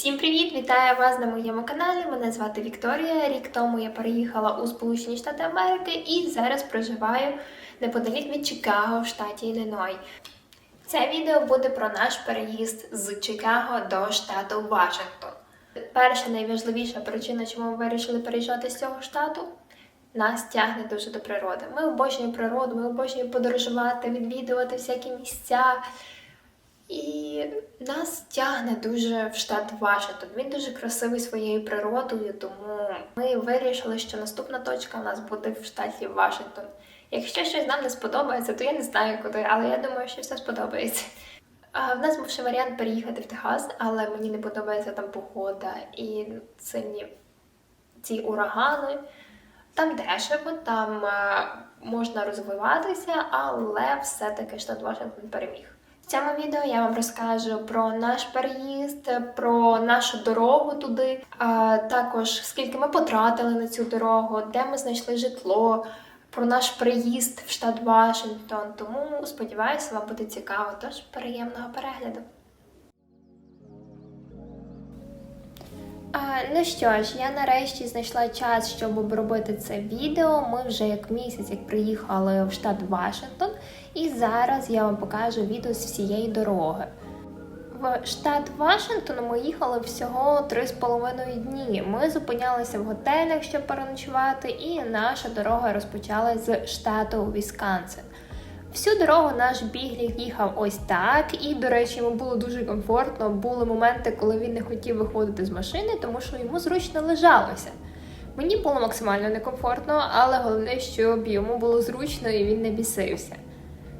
Всім привіт! Вітаю вас на моєму каналі. Мене звати Вікторія. Рік тому я переїхала у Сполучені Штати Америки і зараз проживаю неподалік від Чикаго в штаті Ілліной. Це відео буде про наш переїзд з Чикаго до штату Вашингтон. Перша найважливіша причина, чому ми вирішили переїжджати з цього штату. Нас тягне дуже до природи. Ми обожнюємо природу, ми обожнюємо подорожувати, відвідувати всякі місця. І нас тягне дуже в штат Вашингтон. Він дуже красивий своєю природою, тому ми вирішили, що наступна точка у нас буде в штаті Вашингтон. Якщо щось нам не сподобається, то я не знаю куди, але я думаю, що все сподобається. А, в нас був ще варіант переїхати в Техас, але мені не подобається там погода і сильні ці урагани. Там дешево, там е, можна розвиватися, але все-таки штат Вашингтон переміг. Цьому відео я вам розкажу про наш переїзд, про нашу дорогу туди, а також скільки ми потратили на цю дорогу, де ми знайшли житло, про наш приїзд в штат Вашингтон. Тому сподіваюся, вам буде цікаво. Тож приємного перегляду. А, ну що ж, я нарешті знайшла час, щоб обробити це відео. Ми вже як місяць як приїхали в штат Вашингтон, і зараз я вам покажу відео з всієї дороги. В штат Вашингтон ми їхали всього 3,5 дні. Ми зупинялися в готелях, щоб переночувати, і наша дорога розпочалась з штату Вісконсин. Всю дорогу наш біглік їхав ось так, і, до речі, йому було дуже комфортно. Були моменти, коли він не хотів виходити з машини, тому що йому зручно лежалося. Мені було максимально некомфортно, але головне, щоб йому було зручно і він не бісився.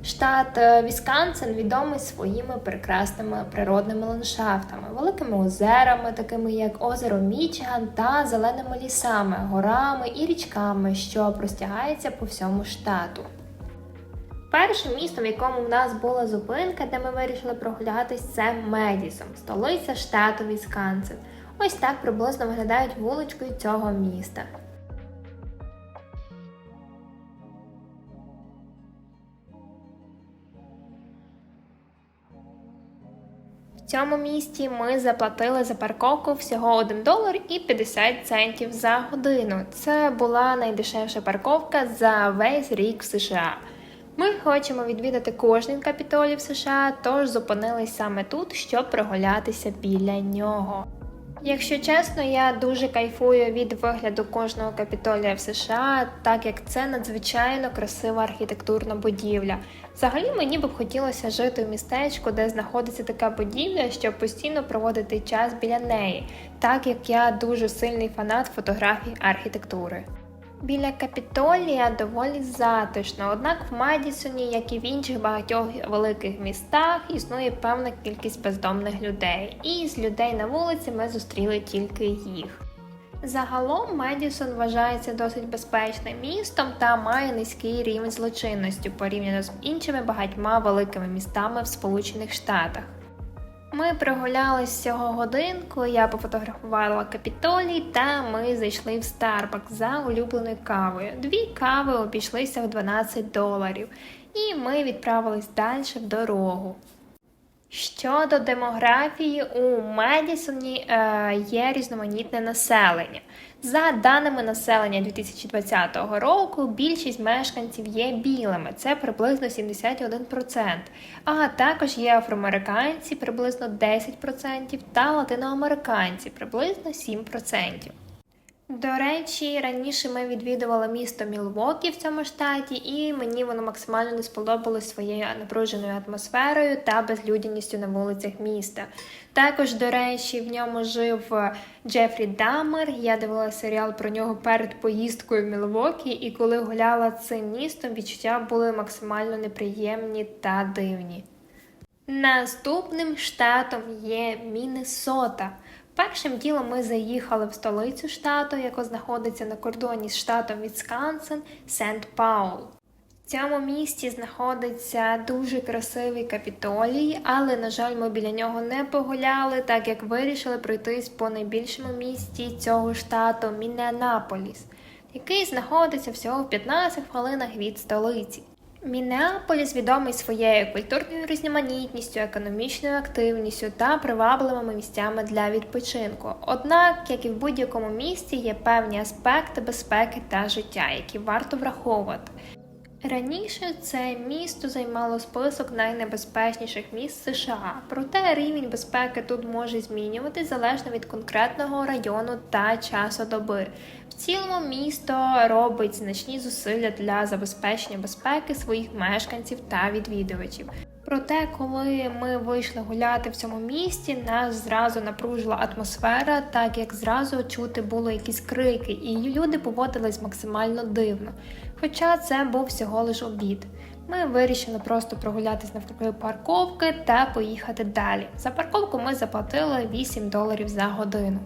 Штат е, Вісконсин відомий своїми прекрасними природними ландшафтами, великими озерами, такими як озеро Мічиган, та зеленими лісами, горами і річками, що простягається по всьому штату. Першим містом, в якому в нас була зупинка, де ми вирішили прогулятись, це Медісон, столиця штату Вісконсин. Ось так приблизно виглядають вуличкою цього міста. В цьому місті ми заплатили за парковку всього 1 долар і 50 центів за годину. Це була найдешевша парковка за весь рік в США. Ми хочемо відвідати кожний капітолій в США, тож зупинились саме тут, щоб прогулятися біля нього. Якщо чесно, я дуже кайфую від вигляду кожного капітолія в США, так як це надзвичайно красива архітектурна будівля. Взагалі мені б хотілося жити в містечку, де знаходиться така будівля, щоб постійно проводити час біля неї, так як я дуже сильний фанат фотографій архітектури. Біля Капітолія доволі затишно, однак в Мадісоні, як і в інших багатьох великих містах, існує певна кількість бездомних людей, і з людей на вулиці ми зустріли тільки їх. Загалом Медісон вважається досить безпечним містом та має низький рівень злочинності порівняно з іншими багатьма великими містами в Сполучених Штатах. Ми прогулялись всього годинку, я пофотографувала капітолій, та ми зайшли в Starbucks за улюбленою кавою. Дві кави обійшлися в 12 доларів, і ми відправились далі в дорогу. Щодо демографії, у Медісоні е, є різноманітне населення. За даними населення 2020 року, більшість мешканців є білими, це приблизно 71%. А також є афроамериканці приблизно 10% та латиноамериканці приблизно 7%. До речі, раніше ми відвідували місто Мілвокі в цьому штаті, і мені воно максимально не сподобалось своєю напруженою атмосферою та безлюдяністю на вулицях міста. Також, до речі, в ньому жив Джефрі Даммер. Я дивилася серіал про нього перед поїздкою в Мілвокі, і коли гуляла цим містом, відчуття були максимально неприємні та дивні. Наступним штатом є Міннесота. Першим ділом ми заїхали в столицю штату, яка знаходиться на кордоні з штатом Вісконсин, Сент Паул. В цьому місті знаходиться дуже красивий капітолій, але, на жаль, ми біля нього не погуляли, так як вирішили пройтись по найбільшому місті цього штату Міннеаполіс, який знаходиться всього в 15 хвилинах від столиці. Мінеаполіс відомий своєю культурною різноманітністю, економічною активністю та привабливими місцями для відпочинку. Однак, як і в будь-якому місті, є певні аспекти безпеки та життя, які варто враховувати. Раніше це місто займало список найнебезпечніших міст США, проте рівень безпеки тут може змінюватись залежно від конкретного району та часу доби. В цілому місто робить значні зусилля для забезпечення безпеки своїх мешканців та відвідувачів. Проте, коли ми вийшли гуляти в цьому місті, нас зразу напружила атмосфера, так як зразу чути було якісь крики, і люди поводились максимально дивно. Хоча це був всього лиш обід. Ми вирішили просто прогулятись навкруги парковки та поїхати далі. За парковку ми заплатили 8 доларів за годину.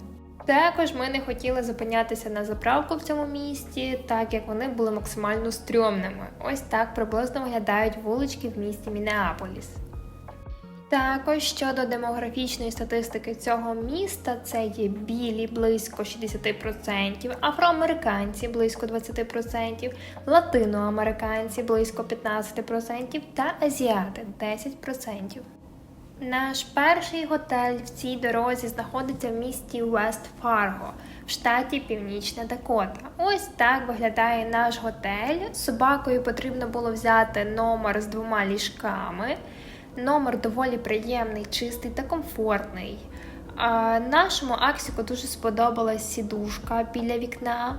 Також ми не хотіли зупинятися на заправку в цьому місті, так як вони були максимально стрьомними. Ось так приблизно виглядають вулички в місті Мінеаполіс. Також щодо демографічної статистики цього міста, це є білі близько 60%, афроамериканці близько 20%, латиноамериканці близько 15% та азіати 10%. Наш перший готель в цій дорозі знаходиться в місті Вест Фарго в штаті Північна Дакота. Ось так виглядає наш готель. Собакою потрібно було взяти номер з двома ліжками. Номер доволі приємний, чистий та комфортний. Нашому Аксіку дуже сподобалась сідушка біля вікна.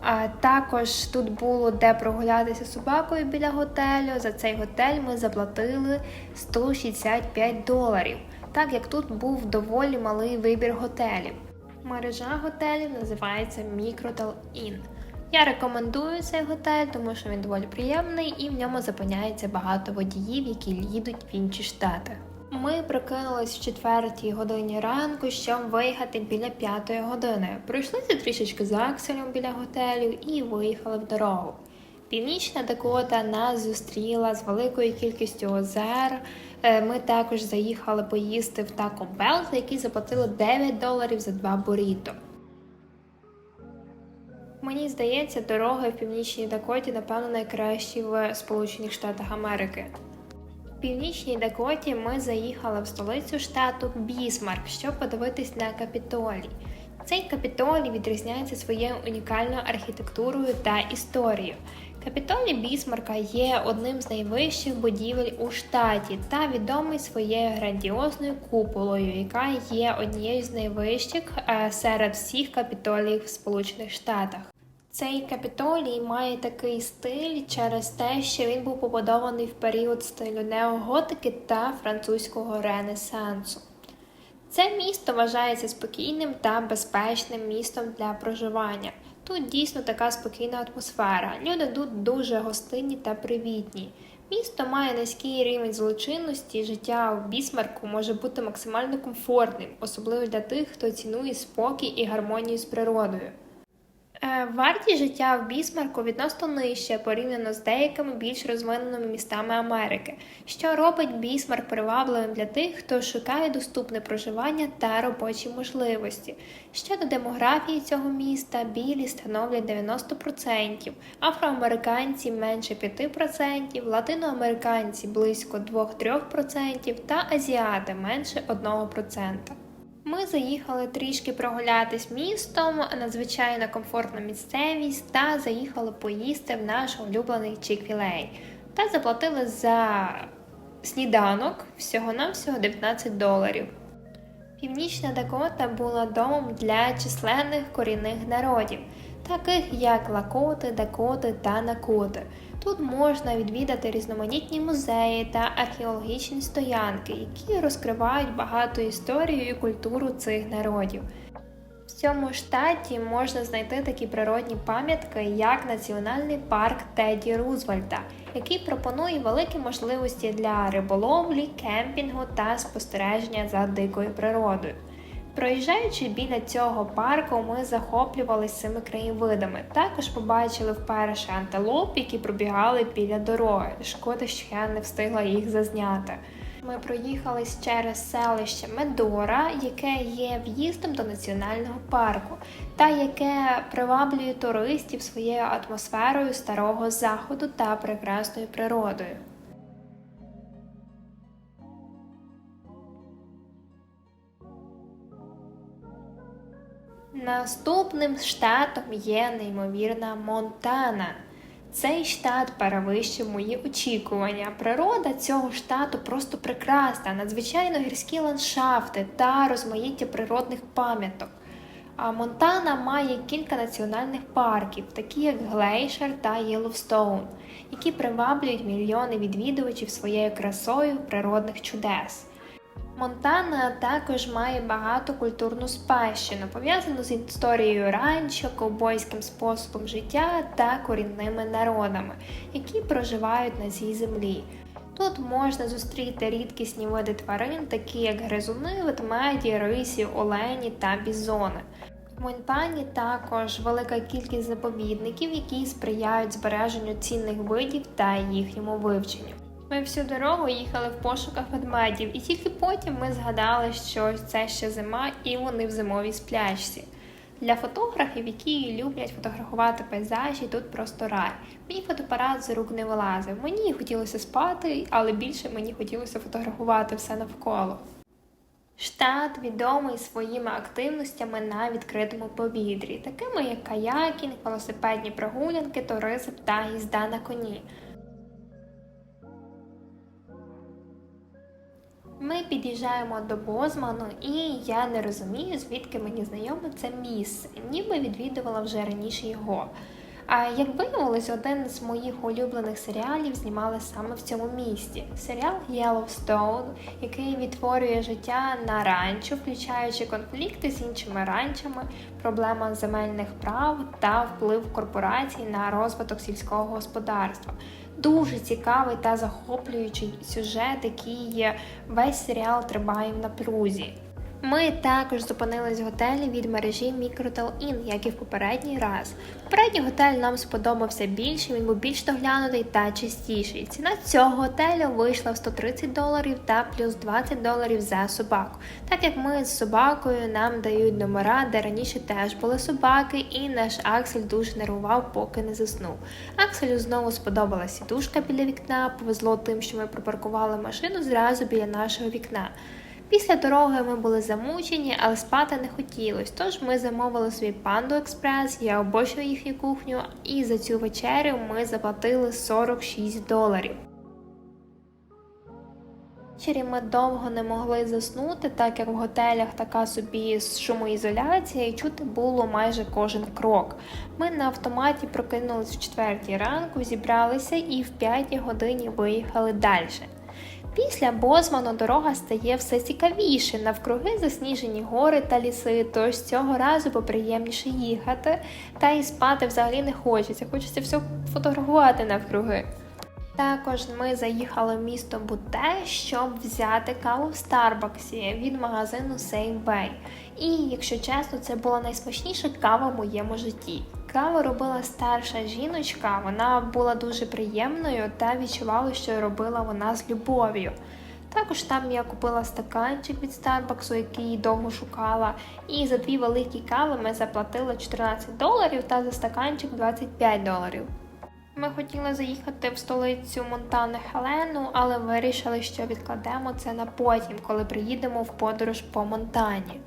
А також тут було де прогулятися собакою біля готелю. За цей готель ми заплатили 165 доларів, так як тут був доволі малий вибір готелів. Мережа готелів називається Microtel Inn. Я рекомендую цей готель, тому що він доволі приємний і в ньому зупиняється багато водіїв, які їдуть в інші штати. Ми прокинулись в четвертій годині ранку, щоб виїхати біля п'ятої години. Пройшлися трішечки з Акселем біля готелю і виїхали в дорогу. Північна Дакота нас зустріла з великою кількістю озер. Е, Ми також заїхали поїсти в Taco Bell, за який заплатили 9 доларів за два буріто. Мені здається, дороги в північній Дакоті, напевно, найкращі в Сполучених Штатах Америки. В північній Дакоті ми заїхали в столицю штату Бісмарк, щоб подивитись на капітолій. Цей капітолій відрізняється своєю унікальною архітектурою та історією. Капітолій Бісмарка є одним з найвищих будівель у штаті та відомий своєю грандіозною куполою, яка є однією з найвищих е, серед всіх капітоліїв в Сполучених Штатах. Цей капітолій має такий стиль через те, що він був побудований в період стилю неоготики та французького ренесансу. Це місто вважається спокійним та безпечним містом для проживання. Тут дійсно така спокійна атмосфера. Люди тут дуже гостинні та привітні. Місто має низький рівень злочинності, життя в бісмарку може бути максимально комфортним, особливо для тих, хто цінує спокій і гармонію з природою. Е, Вартість життя в Бісмарку відносно нижча порівняно з деякими більш розвиненими містами Америки, що робить Бісмарк привабливим для тих, хто шукає доступне проживання та робочі можливості. Щодо демографії цього міста, білі становлять 90%, афроамериканці менше 5%, латиноамериканці близько 2-3% та азіати менше 1%. Ми заїхали трішки прогулятись містом, надзвичайно комфортна місцевість, та заїхали поїсти в наш улюблений Chick-fil-A. Та заплатили за сніданок всього-навсього 19 доларів. Північна Дакота була домом для численних корінних народів, таких як Лакоти, Дакоти та Накоти. Тут можна відвідати різноманітні музеї та археологічні стоянки, які розкривають багату історію і культуру цих народів. В цьому штаті можна знайти такі природні пам'ятки, як Національний парк Теді Рузвельта, який пропонує великі можливості для риболовлі, кемпінгу та спостереження за дикою природою. Проїжджаючи біля цього парку, ми захоплювалися цими краєвидами. Також побачили вперше антилоп, які пробігали біля дороги. Шкода, що я не встигла їх зазняти. Ми проїхались через селище Медора, яке є в'їздом до національного парку, та яке приваблює туристів своєю атмосферою старого заходу та прекрасною природою. Наступним штатом є неймовірна Монтана. Цей штат перевищив мої очікування. Природа цього штату просто прекрасна, надзвичайно гірські ландшафти та розмаїття природних пам'яток. А Монтана має кілька національних парків, такі як Глейшер та Єловстоун, які приваблюють мільйони відвідувачів своєю красою природних чудес. Монтана також має багато культурну спадщину, пов'язану з історією ранчо, ковбойським способом життя та корінними народами, які проживають на цій землі. Тут можна зустріти рідкісні види тварин, такі як гризуни, ведмеді, рисі, олені та бізони. В Монтані також велика кількість заповідників, які сприяють збереженню цінних видів та їхньому вивченню. Ми всю дорогу їхали в пошуках ведмедів, і тільки потім ми згадали, що це ще зима і вони в зимовій сплячці. Для фотографів, які люблять фотографувати пейзажі, тут просто рай. Мій фотоапарат з рук не вилазив. Мені хотілося спати, але більше мені хотілося фотографувати все навколо. Штат відомий своїми активностями на відкритому повітрі, такими як каякінг, велосипедні прогулянки, туризм та їзда на коні. Ми під'їжджаємо до Бозману, і я не розумію, звідки мені знайоме це місце, ніби відвідувала вже раніше його. А як виявилось, один з моїх улюблених серіалів знімали саме в цьому місті. Серіал Yellowstone, який відтворює життя на ранчо, включаючи конфлікти з іншими ранчами, проблема земельних прав та вплив корпорацій на розвиток сільського господарства. Дуже цікавий та захоплюючий сюжет, який весь серіал тримає в напрузі. Ми також зупинились в готелі від мережі Microtel Inn, як і в попередній раз. Попередній готель нам сподобався більше, він був більш доглянутий та чистіший. Ціна цього готелю вийшла в 130 доларів та плюс 20 доларів за собаку. Так як ми з собакою нам дають номера, де раніше теж були собаки, і наш Аксель дуже нервував, поки не заснув. Акселю знову сподобалася сідушка біля вікна, повезло тим, що ми припаркували машину зразу біля нашого вікна. Після дороги ми були замучені, але спати не хотілося, тож ми замовили собі панду експрес, я обожнюю їхню кухню, і за цю вечерю ми заплатили 46 доларів. Ввечері ми довго не могли заснути, так як в готелях така собі шумоізоляція, і чути було майже кожен крок. Ми на автоматі прокинулись в четвертій ранку, зібралися і в п'ятій годині виїхали далі. Після Бозману дорога стає все цікавіше, навкруги засніжені гори та ліси, тож цього разу поприємніше їхати, та і спати взагалі не хочеться, хочеться все фотографувати навкруги. Також ми заїхали в місто Буте, щоб взяти каву в Старбаксі від магазину Save Bay. І, якщо чесно, це була найсмачніша кава в моєму житті. Каву робила старша жіночка, вона була дуже приємною та відчувала, що робила вона з любов'ю. Також там я купила стаканчик від Старбаксу, який довго шукала. І за дві великі кави ми заплатили 14 доларів та за стаканчик 25 доларів. Ми хотіли заїхати в столицю Монтани Хелену, але вирішили, що відкладемо це на потім, коли приїдемо в подорож по Монтані.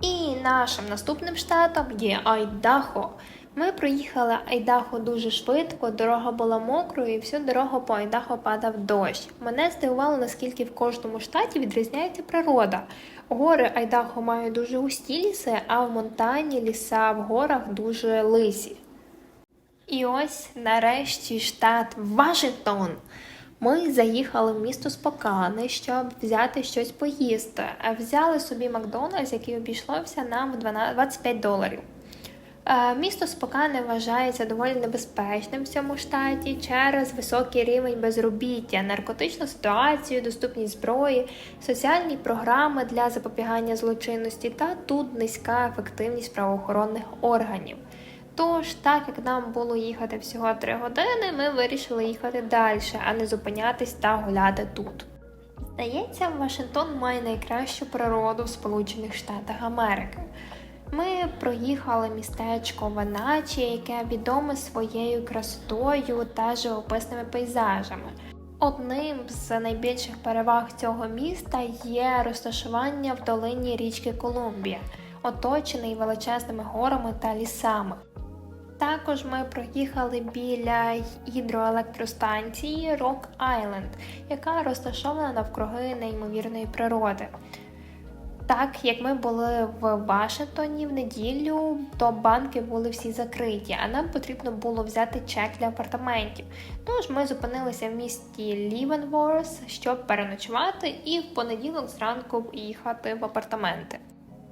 І нашим наступним штатом є Айдахо. Ми проїхали Айдахо дуже швидко, дорога була мокрою, і всю дорогу по Айдахо падав дощ. Мене здивувало, наскільки в кожному штаті відрізняється природа. Гори Айдахо мають дуже густі ліси, а в Монтані ліса в горах дуже лисі. І ось нарешті штат Вашингтон. Ми заїхали в місто Спокани, щоб взяти щось поїсти. Взяли собі Макдональдс, який обійшлося нам в 25 доларів. Е, Місто Спокане вважається доволі небезпечним в цьому штаті через високий рівень безробіття, наркотичну ситуацію, доступність зброї, соціальні програми для запобігання злочинності та тут низька ефективність правоохоронних органів. Тож, так як нам було їхати всього 3 години, ми вирішили їхати далі, а не зупинятись та гуляти тут. Здається, Вашингтон має найкращу природу в Сполучених Штатах Америки. Ми проїхали містечко Ваначі, яке відоме своєю красотою та живописними пейзажами. Одним з найбільших переваг цього міста є розташування в долині річки Колумбія, оточений величезними горами та лісами. Також ми проїхали біля гідроелектростанції Rock Island, яка розташована навкруги неймовірної природи. Так як ми були в Вашингтоні в неділю, то банки були всі закриті, а нам потрібно було взяти чек для апартаментів. Тож ми зупинилися в місті Лівенворс, щоб переночувати, і в понеділок зранку їхати в апартаменти.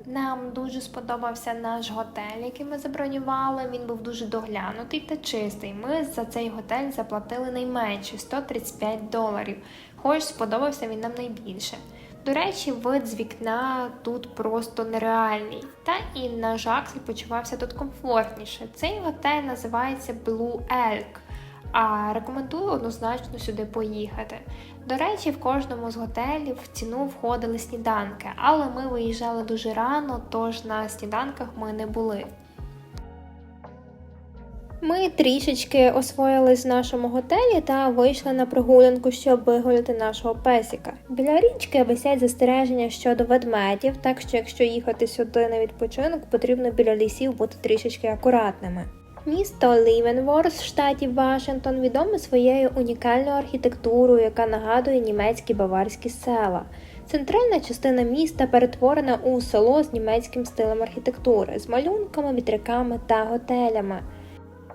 Нам дуже сподобався наш готель, який ми забронювали. Він був дуже доглянутий та чистий. Ми за цей готель заплатили найменше 135 доларів. Хоч сподобався він нам найбільше. До речі, вид з вікна тут просто нереальний. Та і наш Аксель почувався тут комфортніше. Цей готель називається Blue Elk, а рекомендую однозначно сюди поїхати. До речі, в кожному з готелів в ціну входили сніданки, але ми виїжджали дуже рано, тож на сніданках ми не були. Ми трішечки освоїлись в нашому готелі та вийшли на прогулянку, щоб вигуляти нашого песика. Біля річки висять застереження щодо ведмедів, так що якщо їхати сюди на відпочинок, потрібно біля лісів бути трішечки акуратними. Місто Лівенворс штаті Вашингтон відоме своєю унікальною архітектурою, яка нагадує німецькі баварські села. Центральна частина міста перетворена у село з німецьким стилем архітектури, з малюнками, вітряками та готелями.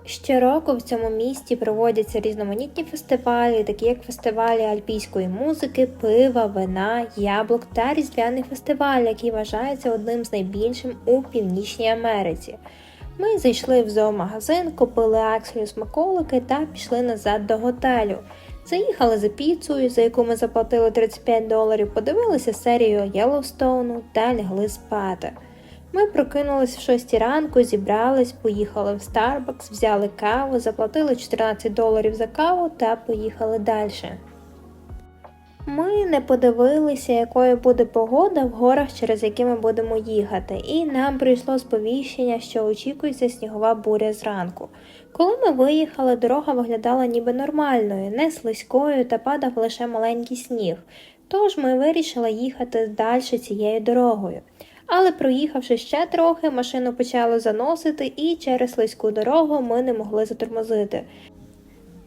Щороку в цьому місті проводяться різноманітні фестивалі, такі як фестивалі альпійської музики, пива, вина, яблук та різдвяний фестиваль, який вважається одним з найбільшим у Північній Америці. Ми зайшли в зоомагазин, купили акселю смаколики та пішли назад до готелю. Заїхали за піцею, за яку ми заплатили 35 доларів, подивилися серію Єллоустоуну та лягли спати. Ми прокинулись в 6 ранку, зібрались, поїхали в Starbucks, взяли каву, заплатили 14 доларів за каву та поїхали далі. Ми не подивилися, якою буде погода в горах, через які ми будемо їхати, і нам прийшло сповіщення, що очікується снігова буря зранку. Коли ми виїхали, дорога виглядала ніби нормальною, не слизькою та падав лише маленький сніг. Тож ми вирішили їхати далі цією дорогою. Але проїхавши ще трохи, машину почало заносити, і через слизьку дорогу ми не могли затормозити.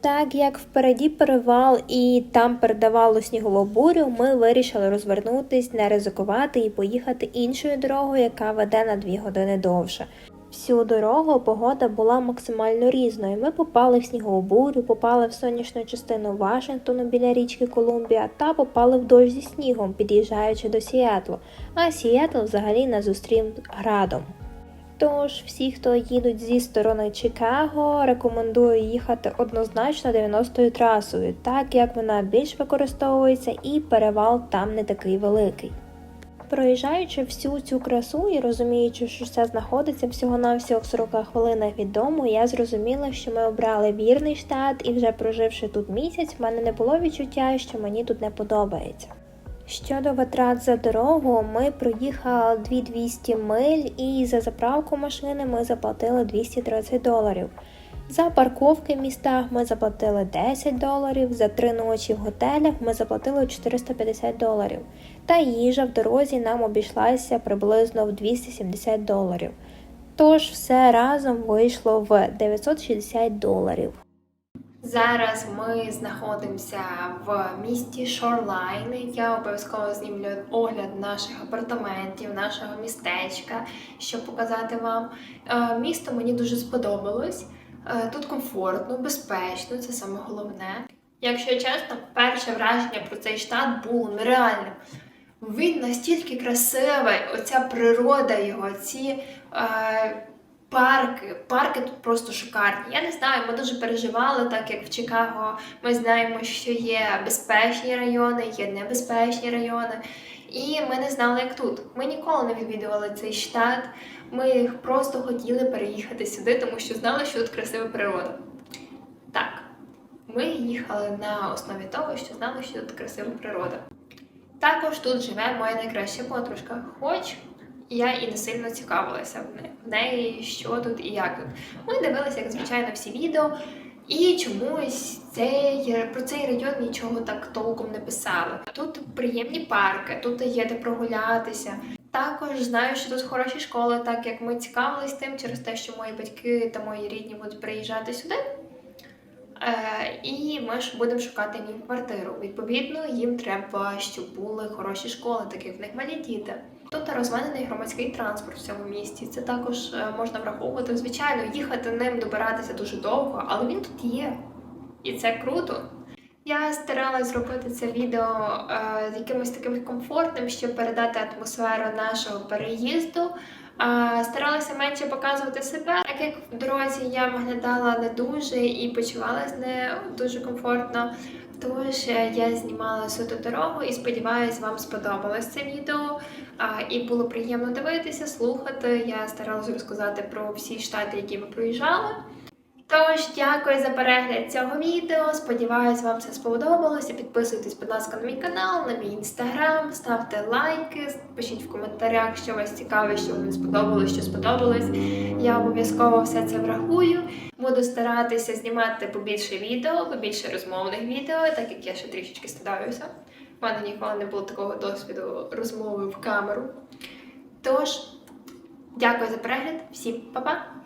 Так як впереді перевал і там передавало снігову бурю, ми вирішили розвернутись, не ризикувати і поїхати іншою дорогою, яка веде на дві години довше. Всю дорогу погода була максимально різною. Ми попали в снігову бурю, попали в сонячну частину Вашингтону біля річки Колумбія та попали в зі снігом, під'їжджаючи до Сіетлу. А Сіетл взагалі нас зустрів градом. Тож, всі, хто їдуть зі сторони Чикаго, рекомендую їхати однозначно 90-ю трасою, так як вона більш використовується і перевал там не такий великий. Проїжджаючи всю цю красу і розуміючи, що все знаходиться всього-навсього в 40 хвилинах від дому, я зрозуміла, що ми обрали вірний штат, і вже проживши тут місяць, в мене не було відчуття, що мені тут не подобається. Щодо витрат за дорогу, ми проїхали 2200 миль і за заправку машини ми заплатили 230 доларів. За парковки в містах ми заплатили 10 доларів, за три ночі в готелях ми заплатили 450 доларів. Та їжа в дорозі нам обійшлася приблизно в 270 доларів. Тож все разом вийшло в 960 доларів. Зараз ми знаходимося в місті Шорлайн. Я обов'язково знімлю огляд наших апартаментів, нашого містечка, щоб показати вам. Е, Місто мені дуже сподобалось. Е, Тут комфортно, безпечно, це саме головне. Якщо чесно, перше враження про цей штат було нереальним. Він настільки красивий, оця природа його, ці е, парки. Парки тут просто шикарні. Я не знаю, ми дуже переживали, так як в Чикаго ми знаємо, що є безпечні райони, є небезпечні райони. І ми не знали, як тут. Ми ніколи не відвідували цей штат. Ми просто хотіли переїхати сюди, тому що знали, що тут красива природа. Так, ми їхали на основі того, що знали, що тут красива природа. Також тут живе моя найкраща подружка, хоч я і не сильно цікавилася в неї, що тут і як тут. Ми дивилися, як звичайно, всі відео, і чомусь цей, про цей район нічого так толком не писали. Тут приємні парки, тут є де прогулятися. Також знаю, що тут хороші школи, так як ми цікавились тим через те, що мої батьки та мої рідні будуть приїжджати сюди. Е, і ми ж будемо шукати їм квартиру. Відповідно, їм треба, щоб були хороші школи, такі в них малі діти. Тут розвинений громадський транспорт в цьому місті. Це також е, можна враховувати. Звичайно, їхати ним добиратися дуже довго, але він тут є. І це круто. Я старалась зробити це відео е, якимось таким комфортним, щоб передати атмосферу нашого переїзду. Е, старалася менше показувати себе, так як в дорозі я виглядала не дуже і почувалася не дуже комфортно. Тож е, я знімала суто дорогу і сподіваюся, вам сподобалось це відео. А, і було приємно дивитися, слухати. Я старалася розказати про всі штати, які ми проїжджали. Тож, дякую за перегляд цього відео. Сподіваюсь, вам це сподобалося. Підписуйтесь, будь ласка, на мій канал, на мій інстаграм, ставте лайки, пишіть в коментарях, що вас цікавить, що вам сподобалось, що сподобалось. Я обов'язково все це врахую. Буду старатися знімати побільше відео, побільше розмовних відео, так як я ще трішечки стидаюся. У мене ніколи не було такого досвіду розмови в камеру. Тож, дякую за перегляд, всім па-па!